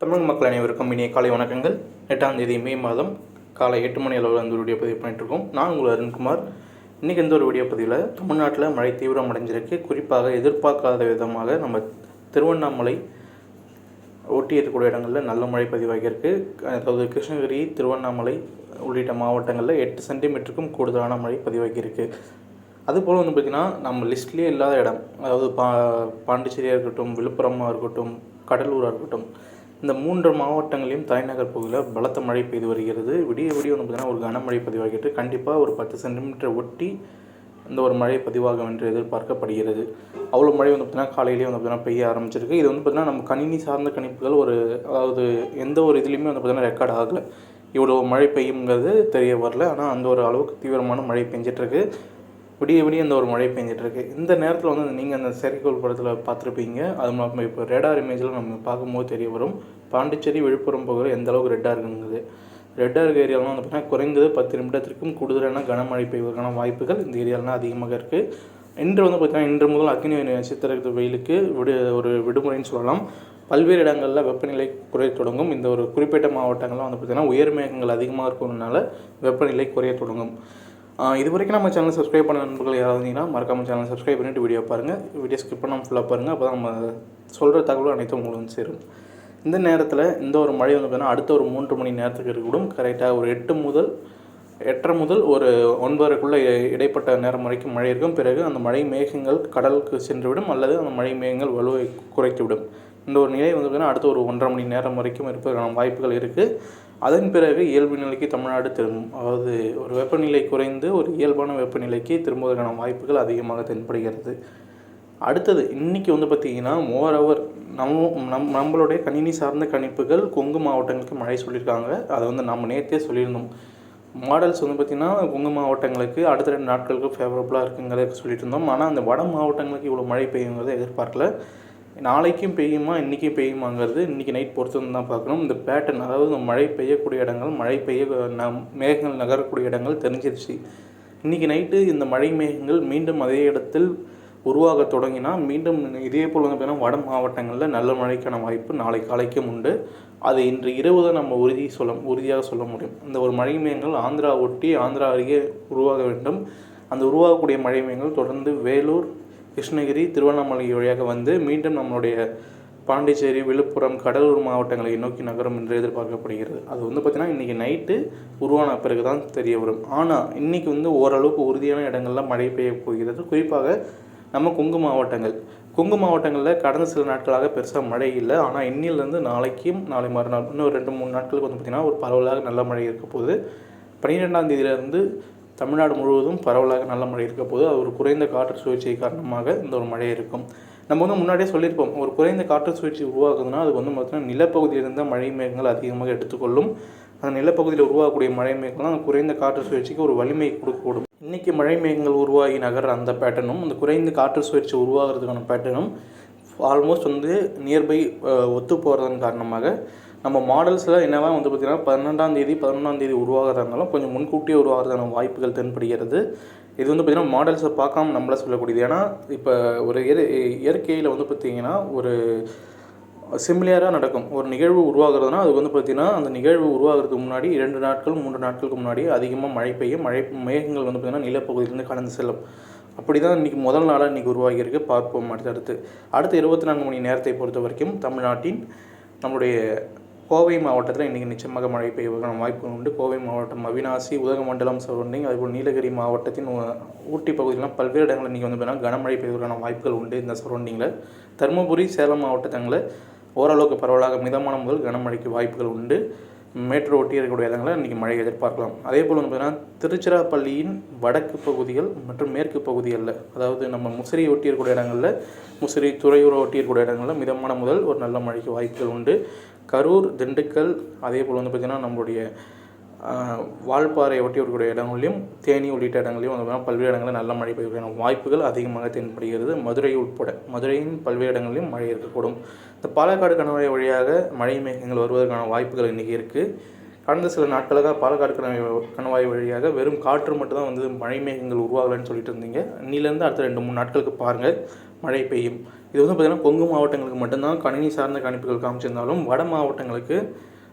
தமிழ் மக்கள் அனைவருக்கும் இனிய காலை வணக்கங்கள். எட்டாம் தேதி மே மாதம் காலை எட்டு மணி அளவில் வந்து வீடியோ பதிவு பண்ணிட்டுருக்கோம் நான் உங்கள் அருண்குமார். இன்றைக்கி இந்த ஒரு வீடியோ பதிவில் தமிழ்நாட்டில் மழை தீவிரம் அடைஞ்சிருக்கு. குறிப்பாக எதிர்பார்க்காத விதமாக நம்ம திருவண்ணாமலை ஒட்டி இருக்கக்கூடிய இடங்களில் நல்ல மழை பதிவாகியிருக்கு அதாவது கிருஷ்ணகிரி திருவண்ணாமலை உள்ளிட்ட மாவட்டங்களில் எட்டு சென்டிமீட்டருக்கும் கூடுதலான மழை பதிவாகியிருக்கு அதுபோல் வந்து பார்த்திங்கன்னா நம்ம லிஸ்ட்லேயே இல்லாத இடம். அதாவது பா பாண்டிச்சேரியாக இருக்கட்டும் விழுப்புரமாக இருக்கட்டும் கடலூராக இருக்கட்டும். இந்த மூன்று மாவட்டங்களையும் தலைநகர் பகுதியில் பலத்த மழை பெய்து வருகிறது. விடிய விடிய வந்து பார்த்திங்கன்னா ஒரு கனமழை பதிவாகிட்டு கண்டிப்பாக ஒரு பத்து சென்டிமீட்டர் ஒட்டி இந்த ஒரு மழை பதிவாகும் என்று எதிர்பார்க்கப்படுகிறது. அவ்வளோ மழை வந்து பார்த்திங்கன்னா காலையிலேயே வந்து பார்த்திங்கன்னா பெய்ய ஆரம்பிச்சிருக்கு. இது வந்து பார்த்திங்கன்னா நம்ம கணினி சார்ந்த கணிப்புகள் ஒரு அதாவது எந்த ஒரு இதுலேயுமே வந்து பார்த்திங்கன்னா ரெக்கார்ட் ஆகலை. இவ்வளோ மழை பெய்யுங்கிறது தெரிய வரல. ஆனால் அந்த ஒரு அளவுக்கு தீவிரமான மழை பெஞ்சிட்ருக்கு விடிய விடிய இந்த ஒரு மழை பெஞ்சிட்ருக்கு. இந்த நேரத்தில் வந்து நீங்கள் அந்த செயற்கைக்கோள் படத்தில் பார்த்துருப்பீங்க. அது நம்ம இப்போ ரெடார் இமேஜில் நம்ம பார்க்கும்போது தெரிய வரும். பாண்டிச்சேரி விழுப்புரம் போகிற எந்த அளவுக்கு ரெட்டாக இருக்குங்கிறது. ரெட்டாக இருக்க ஏரியாலாம் வந்து பார்த்திங்கன்னா குறைந்தது பத்து நிமிடத்திற்கும் கூடுதலான கனமழை பெய்வதற்கான வாய்ப்புகள் இந்த ஏரியாலாம் அதிகமாக இருக்குது இன்று வந்து பார்த்திங்கன்னா இன்று முதல் அக்னி நட்சத்திர வெயிலுக்கு விடு ஒரு விடுமுறைன்னு சொல்லலாம். பல்வேறு இடங்களில் வெப்பநிலை குறைய தொடங்கும். இந்த ஒரு குறிப்பிட்ட மாவட்டங்கள்லாம் வந்து பார்த்திங்கன்னா உயர் மேகங்கள் அதிகமாக இருக்கிறதுனால வெப்பநிலை குறைய தொடங்கும். இது வரைக்கும் நம்ம சேனல் சப்ஸ்கிரைப் பண்ண நண்பர்கள் யாராவது இருந்தீங்கன்னா மறக்காமல் சேனல் சப்ஸ்கிரைப் பண்ணிட்டு வீடியோ பாருங்கள் வீடியோ ஸ்கிப் பண்ணாமல் ஃபுல்லாக பாருங்கள் அப்போ தான் நம்ம சொல்கிற தகவல் அனைத்தும் உங்களுக்கு வந்து சேரும். இந்த நேரத்தில் இந்த ஒரு மழை வந்து பார்த்தீங்கன்னா அடுத்த ஒரு மூன்று மணி நேரத்துக்கு இருக்கக்கூடும். கரெக்டாக ஒரு எட்டு முதல் எட்டரை முதல் ஒரு ஒன்பதரைக்குள்ளே இடைப்பட்ட நேரம் வரைக்கும் மழை இருக்கும். பிறகு அந்த மழை மேகங்கள் கடலுக்கு சென்றுவிடும். அல்லது அந்த மழை மேகங்கள் வலுவை குறைத்துவிடும். இந்த ஒரு நிலை வந்து பார்த்தீங்கன்னா அடுத்த ஒரு ஒன்றரை மணி நேரம் வரைக்கும் இருப்பதற்கான வாய்ப்புகள் இருக்குது அதன் பிறகு இயல்பு நிலைக்கு தமிழ்நாடு திரும்பும். அதாவது ஒரு வெப்பநிலை குறைந்து ஒரு இயல்பான வெப்பநிலைக்கு திரும்புவதற்கான வாய்ப்புகள் அதிகமாக தென்படுகிறது. அடுத்தது இன்றைக்கி வந்து பார்த்திங்கன்னா அவர் நம்ம நம் நம்மளுடைய கணினி சார்ந்த கணிப்புகள் கொங்கு மாவட்டங்களுக்கு மழை சொல்லியிருக்காங்க. அதை வந்து நம்ம நேற்றே சொல்லியிருந்தோம். மாடல்ஸ் வந்து பார்த்திங்கன்னா கொங்கு மாவட்டங்களுக்கு அடுத்த ரெண்டு நாட்களுக்கு ஃபேவரபுளாக இருக்குங்கிறத சொல்லிட்டு இருந்தோம். ஆனால் அந்த வட மாவட்டங்களுக்கு இவ்வளோ மழை பெய்யுங்கிறத எதிர்பார்க்கல. நாளைக்கும் பெய்யுமா இன்றைக்கும் பெய்யுமாங்கிறது இன்றைக்கி நைட் பொறுத்து தான் பார்க்கணும். இந்த பேட்டர்ன் அதாவது இந்த மழை பெய்யக்கூடிய இடங்கள் மழை பெய்ய நம் மேகங்கள் நகரக்கூடிய இடங்கள் தெரிஞ்சிருச்சு. இன்றைக்கி நைட்டு இந்த மழை மேகங்கள் மீண்டும் அதே இடத்தில் உருவாக தொடங்கினா மீண்டும் இதே போல் வந்து பார்த்தீங்கன்னா வட மாவட்டங்களில் நல்ல மழைக்கான வாய்ப்பு நாளை காலைக்கும் உண்டு. அது இன்று இரவு தான் நம்ம உறுதி சொல்ல உறுதியாக சொல்ல முடியும். இந்த ஒரு மழை மேகங்கள் ஆந்திரா ஒட்டி ஆந்திரா அருகே உருவாக வேண்டும். அந்த உருவாகக்கூடிய மழை மேகங்கள் தொடர்ந்து வேலூர் கிருஷ்ணகிரி திருவண்ணாமலை வழியாக வந்து மீண்டும் நம்மளுடைய பாண்டிச்சேரி விழுப்புரம் கடலூர் மாவட்டங்களை நோக்கி நகரும் என்று எதிர்பார்க்கப்படுகிறது. அது வந்து பார்த்திங்கன்னா இன்றைக்கி நைட்டு உருவான பிறகு தான் தெரிய வரும் ஆனால் இன்றைக்கி வந்து ஓரளவுக்கு உறுதியான இடங்களில் மழை பெய்ய போகிறது. குறிப்பாக நம்ம கொங்கு மாவட்டங்கள். கொங்கு மாவட்டங்களில் கடந்த சில நாட்களாக பெருசாக மழை இல்லை. ஆனால் இன்னிலேருந்து நாளைக்கும் நாளை மறுநாள் இன்னும் ரெண்டு மூணு நாட்களுக்கு வந்து பார்த்திங்கன்னா ஒரு பரவலாக நல்ல மழை இருக்க போகுது. பன்னிரெண்டாம் தேதியிலேருந்து தமிழ்நாடு முழுவதும் பரவலாக நல்ல மழை இருக்க போது அது ஒரு குறைந்த காற்று சுழற்சி காரணமாக இந்த ஒரு மழை இருக்கும். நம்ம வந்து முன்னாடியே சொல்லியிருப்போம் ஒரு குறைந்த காற்று சுழற்சி உருவாகுதுன்னா அது வந்து பார்த்தீங்கன்னா நிலப்பகுதியிலிருந்து மழை மேகங்கள் அதிகமாக எடுத்துக்கொள்ளும். அந்த நிலப்பகுதியில் உருவாகக்கூடிய மழை மேகங்கள் அந்த குறைந்த காற்று சுழற்சிக்கு ஒரு வலிமை கொடுக்கக்கூடும் இன்றைக்கி மழை மேகங்கள் உருவாகி நகர்ற அந்த பேட்டர்னும் அந்த குறைந்த காற்று சுழற்சி உருவாகிறதுக்கான பேட்டர்னும் ஆல்மோஸ்ட் வந்து நியர்பை ஒத்து போகிறதன் காரணமாக நம்ம மாடல்ஸில் என்னவா வந்து பார்த்திங்கன்னா பன்னெண்டாம் தேதி பதினொன்றாம் தேதி உருவாகிறதா இருந்தாலும் கொஞ்சம் முன்கூட்டியே உருவாகிறதான வாய்ப்புகள் தென்படுகிறது. இது வந்து பார்த்திங்கன்னா மாடல்ஸை பார்க்காம நம்மள சொல்லக்கூடியது. ஏன்னா இப்போ ஒரு இயற் இயற்கையில் வந்து பார்த்திங்கன்னா ஒரு சிமிலியராக நடக்கும். ஒரு நிகழ்வு உருவாகிறதுனா அது வந்து பார்த்திங்கன்னா அந்த நிகழ்வு உருவாகிறதுக்கு முன்னாடி இரண்டு நாட்கள் மூன்று நாட்களுக்கு முன்னாடி அதிகமாக மழை பெய்யும். மழை மேகங்கள் வந்து பார்த்திங்கன்னா நிலப்பகுதியிலேருந்து கடந்து செல்லும். அப்படி தான் இன்றைக்கி முதல் நாளாக இன்றைக்கி உருவாகியிருக்கு. பார்ப்போம் அடுத்தடுத்து. அடுத்த இருபத்தி நான்கு மணி நேரத்தை பொறுத்த வரைக்கும் தமிழ்நாட்டின் நம்முடைய கோவை மாவட்டத்தில் இன்றைக்கி நிச்சயமாக மழை பெய்வதற்கான வாய்ப்பு உண்டு. கோவை மாவட்டம் அவினாசி உதகமண்டலம் சரௌண்டிங் அதேபோல் நீலகிரி மாவட்டத்தின் ஊட்டி பகுதியிலாம் பல்வேறு இடங்களில் இன்றைக்கி வந்து பார்த்தீங்கன்னா கனமழை பெய்வதற்கான வாய்ப்புகள் உண்டு இந்த சரௌண்டிங்கில் தருமபுரி சேலம் மாவட்டத்தங்களில் ஓரளவுக்கு பரவலாக மிதமான முதல் கனமழைக்கு வாய்ப்புகள் உண்டு. மேட்டூர் ஒட்டி இருக்கக்கூடிய இடங்களில் இன்றைக்கி மழை எதிர்பார்க்கலாம். அதே போல் வந்து பார்த்திங்கன்னா திருச்சிராப்பள்ளியின் வடக்கு பகுதிகள் மற்றும் மேற்கு பகுதிகளில் அதாவது நம்ம முசிறி ஒட்டி இருக்கக்கூடிய இடங்களில் முசிறி துறையூரை ஒட்டி இருக்கக்கூடிய இடங்களில் மிதமான முதல் ஒரு நல்ல மழைக்கு வாய்ப்புகள் உண்டு. கரூர் திண்டுக்கல் அதே போல் வந்து பார்த்திங்கன்னா நம்மளுடைய வால்பாறை ஒட்டி இருக்கக்கூடிய இடங்களிலும் தேனி உள்ளிட்ட இடங்களிலும் வந்து பல்வேறு இடங்களில் நல்ல மழை பெய்வதற்கான வாய்ப்புகள் அதிகமாக தென்படுகிறது. மதுரை உட்பட மதுரையின் பல்வேறு இடங்களிலும் மழை இருக்கக்கூடும். இந்த பாலக்காடு கணவாய் வழியாக மழை மேகங்கள் வருவதற்கான வாய்ப்புகள் இன்றைக்கி இருக்குது கடந்த சில நாட்களாக பாலக்காடு கணவாய் கணவாய் வழியாக வெறும் காற்று மட்டும்தான் வந்து மழை மேகங்கள் உருவாகலைன்னு சொல்லிட்டு இருந்தீங்க. இன்னிலேருந்து அடுத்த ரெண்டு மூணு நாட்களுக்கு பாருங்கள் மழை பெய்யும். இது வந்து பார்த்திங்கன்னா கொங்கு மாவட்டங்களுக்கு மட்டும்தான் கணினி சார்ந்த கணிப்புகள் காமிச்சிருந்தாலும் வட மாவட்டங்களுக்கு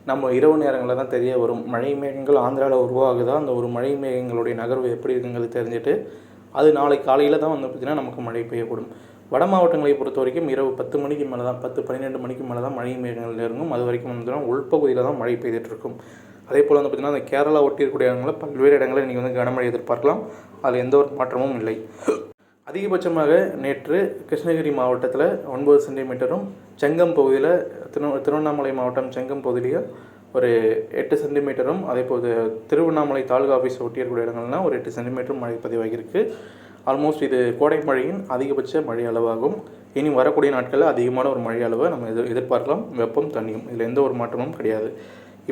நம்ம இரவு நேரங்களில் தான் தெரிய வரும். மழை மேகங்கள் ஆந்திராவில் உருவாகுதா? அந்த ஒரு மழை மேகங்களுடைய நகர்வு எப்படி இருக்குங்கிறது தெரிஞ்சுட்டு அது நாளை காலையில் தான் வந்து பார்த்திங்கன்னா நமக்கு மழை பெய்யக்கூடும் வட மாவட்டங்களை பொறுத்த வரைக்கும் இரவு பத்து மணிக்கு மேலே தான் பத்து பன்னிரெண்டு மணிக்கு மேலே தான் மழை மேகங்கள் இறங்கும். அது வரைக்கும் வந்து உள்பகுதியில் தான் மழை பெய்துட்ருக்கும் அதே போல் வந்து பார்த்திங்கன்னா அந்த கேரளா ஒட்டி இருக்கக்கூடிய இடங்களில் பல்வேறு இடங்களில் இன்றைக்கி வந்து கனமழை எதிர்பார்க்கலாம். அதில் எந்த ஒரு மாற்றமும் இல்லை. அதிகபட்சமாக நேற்று கிருஷ்ணகிரி மாவட்டத்தில் ஒன்பது சென்டிமீட்டரும் செங்கம் பகுதியில் திரு திருவண்ணாமலை மாவட்டம் செங்கம் பகுதியில் ஒரு எட்டு சென்டிமீட்டரும் அதே போது திருவண்ணாமலை தாலுகா ஆஃபீஸ் ஒட்டி இருக்கக்கூடிய இடங்கள்லாம் ஒரு எட்டு சென்டிமீட்டரும் மழை பதிவாகியிருக்கு. ஆல்மோஸ்ட் இது கோடை மழையின் அதிகபட்ச மழை அளவாகும். இனி வரக்கூடிய நாட்களில் அதிகமான ஒரு மழை அளவை நம்ம எதிர் எதிர்பார்க்கலாம். வெப்பம் தண்ணியும் இதில் எந்த ஒரு மாற்றமும் கிடையாது.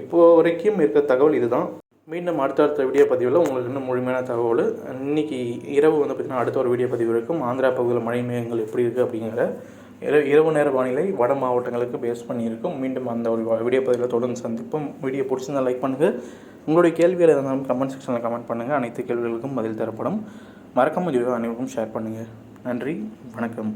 இப்போது வரைக்கும் இருக்க தகவல் இதுதான். மீண்டும் அடுத்த அடுத்த வீடியோ பதிவில் உங்களுக்கு இன்னும் முழுமையான தகவல் இன்றைக்கி இரவு வந்து பார்த்திங்கன்னா அடுத்த ஒரு வீடியோ பதிவு இருக்கும். ஆந்திரா பகுதியில் மழை மேகங்கள் எப்படி இருக்குது அப்படிங்கிற இரவு இரவு நேர வானிலை வட மாவட்டங்களுக்கு பேஸ் பண்ணியிருக்கும். மீண்டும் அந்த ஒரு வீடியோ பதிவில் தொடர்ந்து சந்திப்போம். வீடியோ பிடிச்சிருந்தா லைக் பண்ணுங்கள் உங்களுடைய கேள்விகள் இருந்தாலும் கமெண்ட் செக்ஷனில் கமெண்ட் பண்ணுங்கள் அனைத்து கேள்விகளுக்கும் பதில் தரப்படும். மறக்க வீடியோ அனைவருக்கும் ஷேர் பண்ணுங்கள் நன்றி வணக்கம்.